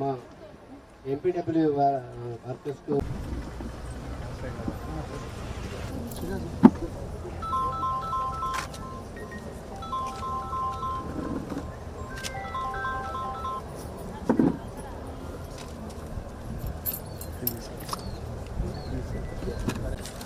మా MPW వర్కర్స్కు you.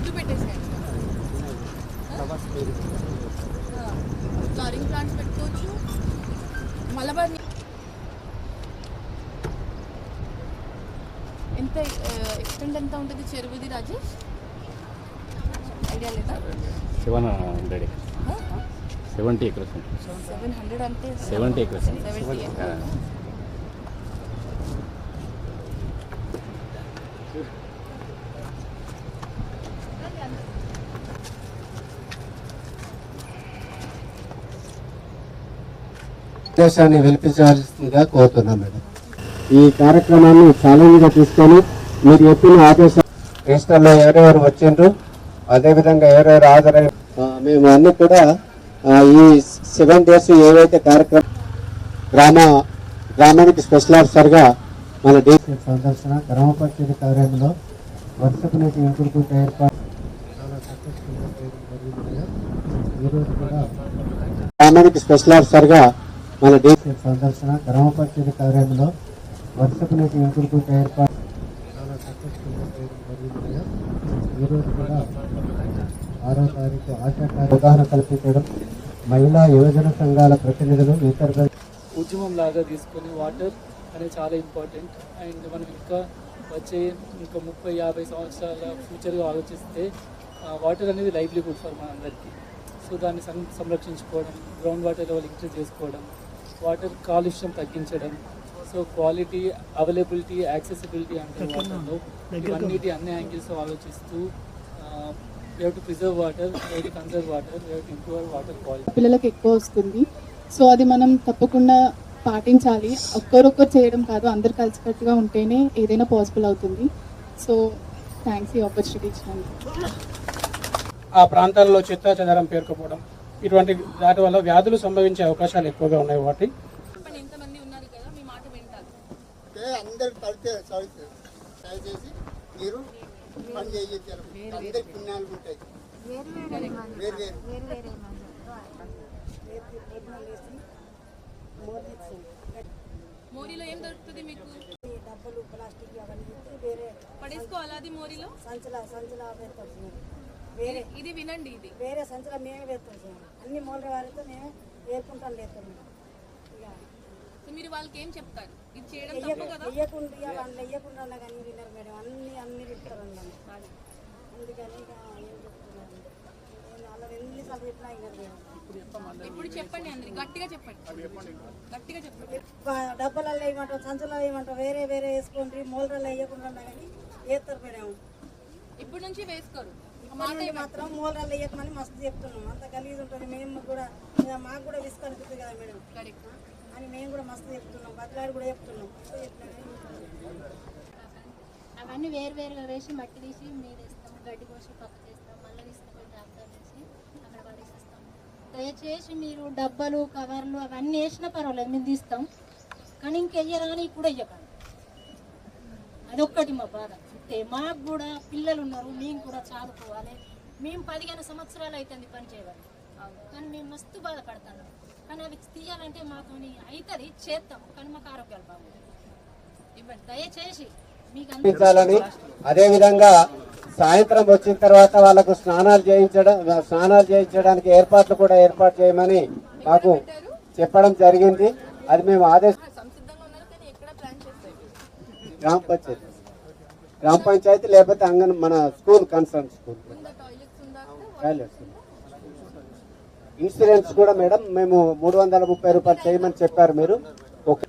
చెట్లు పెట్టేసేయండి. ఫ్లవరింగ్ ప్లాంట్స్ పెట్టుకోవచ్చు. మలబార్. ఎంత ఎక్స్టెంట్ ఎంత ఉంటుంది చెరువుది రాజేష్? ఐడియా లేదా? Seven hundred. Seventy acres. Seven hundred అంటే సెవెంటీ ఎకర్స్. సెవెంటీ ఉద్దేశాన్ని వినిపించాల్సిందిగా కోరుతున్నాం మేడం. ఈ కార్యక్రమాన్ని ఛాలెంజ్గా తీసుకొని మీరు చెప్పిన ఆదేశాలు రిజిస్టర్లో ఎవరెవరు వచ్చిండ్రు? అదేవిధంగా ఎవరెవరు హాజరై మేము అన్ని కూడా ఈ సెవెన్ డేస్ ఏవైతే కార్యక్రమం గ్రామ గ్రామానికి స్పెషల్ ఆఫీసర్గా మన డీసీ సందర్శన గ్రామ పంచాయతీ కార్యాలయంలో వర్షపు నీటి ఏర్పాటు చాలా సక్సెస్ఫుల్గా చేయడం జరిగింది మేడం. ఈరోజు కూడా గ్రామానికి స్పెషల్ ఆఫీసర్గా మన డీసీ సందర్శన గ్రామ పంచాయతీ కార్యాలయంలో వర్షపు నీటి ఇంకుడుకుంటే ఏర్పాటు చాలా సక్సెస్ఫుల్గా చేయడం జరిగింది మేడం. ఈరోజు కూడా ఆరో తారీఖు ఆశా కార్య- అవగాహన కల్పించడం మహిళా యువజన సంఘాల ప్రతినిధులు ఇతర ఉద్యమం లాగా తీసుకొని వాటర్ అనేది చాలా ఇంపార్టెంట్ అండ్ మనం ఇంకా వచ్చే ఇంకా ముప్పై యాభై సంవత్సరాల ఫ్యూచర్గా ఆలోచిస్తే వాటర్ అనేది లైవ్లీహుడ్ ఫర్ మనందరికీ సో దాన్ని సం సంరక్షించుకోవడం గ్రౌండ్ వాటర్ లెవెల్ ఇంక్రీజ్ చేసుకోవడం వాటర్ కాలుష్యం తగ్గించడం. సో క్వాలిటీ అవైలబిలిటీ యాక్సెసిబిలిటీ అంటే వాటర్లో ఇవన్నిటి అన్ని యాంగిల్స్ ఆలోచిస్తూ to preserve water to conserve water to improve water quality పిల్లలకు ఎక్కువ వస్తుంది. సో అది మనం తప్పకుండా పాటించాలి. ఒక్కరొక్కరు చేయడం కాదు అందరు కలిసికట్టుగా ఉంటేనే ఏదైనా పాసిబుల్ అవుతుంది. సో థ్యాంక్స్ ఈ ఆపర్చునిటీ ఇచ్చినందుకు. ఆ ప్రాంతాల్లో చెత్త చెదారం పేరుకుపోవడం. ఇటువంటి దాటి వల్ల వ్యాధులు సంభవించే అవకాశాలు ఎక్కువగా ఉన్నాయి వాటి అందరు పడితే దయచేసి మీరు పని చేయించారు పుణ్యాలు ఉంటాయి. వేరు వేరు మోరీలో ఏం దొరుకుతుంది మీకు? డబ్బులు ప్లాస్టిక్ అవన్నీ వేరే పడేసుకోవాలా అది మోరీలో? సంచుల సంచుల వేరే ఇది వినండి ఇది. వేరే సంచుల మేమే పెడతాం సార్. అన్ని మూల వారితో మేమే వేరుకుంటాం ఇక సో మీరు వాళ్ళకి ఏం చెప్తారు? ఇది చేయడం తప్పు కదా? వెయ్యకుండా వాళ్ళు వెయ్యకుండా ఉన్నా కానీ వినరు మేడం. అన్ని అన్ని అన్నాను అందుకని ఇక ఏం చెప్తున్నాను నేను వాళ్ళని ఎన్నిసార్లు చెప్పినా మేడం. ఇప్పుడు చెప్పండి అందరి. గట్టిగా చెప్పండి. గట్టిగా చెప్పండి. డబ్బాలలో వేయమంటాం సంచులలో వేయమంటాం వేరే వేరే వేసుకోండి మూలలలో వేయకుండా ఉన్నా కానీ వేస్తారు మేడం. ఇప్పుడు నుంచి వేసుకోరు. ఒక మాత్రం మూలరాలు వేయకమని మస్తు చెప్తున్నాం. అంత గలీజ్ ఉంటుంది. మేము కూడా ఇక మాకు కూడా విసుగు అనిపిస్తుంది కదా మేడం. అని మేము కూడా మస్తు చెప్తున్నాం. బతలాడి కూడా చెప్తున్నాం. అవన్నీ వేరు వేరుగా వేసి మట్టి తీసి మీద ఇస్తాం గడ్డి కోసి పక్క చేస్తాం. మళ్ళీ తీసుకుపోయి ట్రాక్టర్ వేసి అక్కడ పడేసేస్తాం. దయచేసి మీరు డబ్బాలు కవర్లు అవన్నీ వేసినా పర్వాలేదు. మేము తీస్తాం. కానీ ఇంకెయ్యరాని కూడా వెయ్యకండి అదొక్కటి మా బాధ. అంతే మాకు కూడా పిల్లలు ఉన్నారు మేము కూడా చదువుకోవాలి. మేము పదిహేను సంవత్సరాలు అవుతుంది పని చేయాలి కానీ మేము మస్తు బాధపడతాను కానీ అవి తీయాలంటే మాతో అవుతుంది చేస్తాం కానీ మాకు ఆరోగ్యాలు బాగుంటాయి ఇవ్వండి దయచేసి మీకు అదేవిధంగా సాయంత్రం వచ్చిన తర్వాత వాళ్ళకు స్నానాలు చేయించడం స్నానాలు చేయించడానికి ఏర్పాట్లు కూడా ఏర్పాటు చేయమని మాకు చెప్పడం జరిగింది. అది మేము ఆదేశ గ్రామ పంచాయతీ. గ్రామ పంచాయతీ లేకపోతే అంగన్ మన school concern school. Toilets insurance కూడా మేడం మేము మూడు వందల ముప్పై రూపాయలు చేయమని చెప్పారు మీరు. ఓకే.